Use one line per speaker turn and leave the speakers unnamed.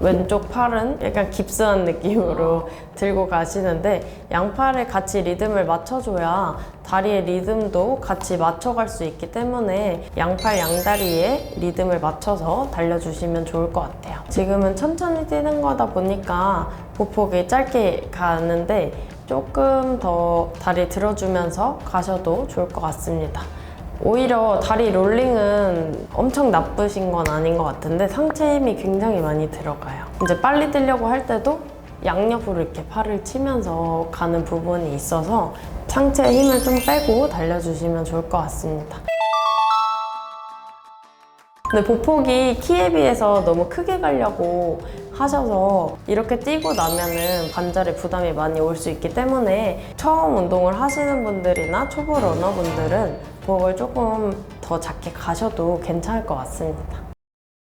왼쪽 팔은 약간 깁스한 느낌으로 들고 가시는데 양팔에 같이 리듬을 맞춰줘야 다리의 리듬도 같이 맞춰갈 수 있기 때문에 양팔 양다리에 리듬을 맞춰서 달려주시면 좋을 것 같아요. 지금은 천천히 뛰는 거다 보니까 보폭이 짧게 가는데 조금 더 다리 들어주면서 가셔도 좋을 것 같습니다. 오히려 다리 롤링은 엄청 나쁘신 건 아닌 것 같은데 상체 힘이 굉장히 많이 들어가요. 이제 빨리 뛰려고 할 때도 양옆으로 이렇게 팔을 치면서 가는 부분이 있어서 상체 힘을 좀 빼고 달려주시면 좋을 것 같습니다. 근데 보폭이 키에 비해서 너무 크게 가려고 하셔서 이렇게 뛰고 나면은 관절에 부담이 많이 올 수 있기 때문에 처음 운동을 하시는 분들이나 초보 러너분들은 보폭을 조금 더 작게 가셔도 괜찮을 것 같습니다.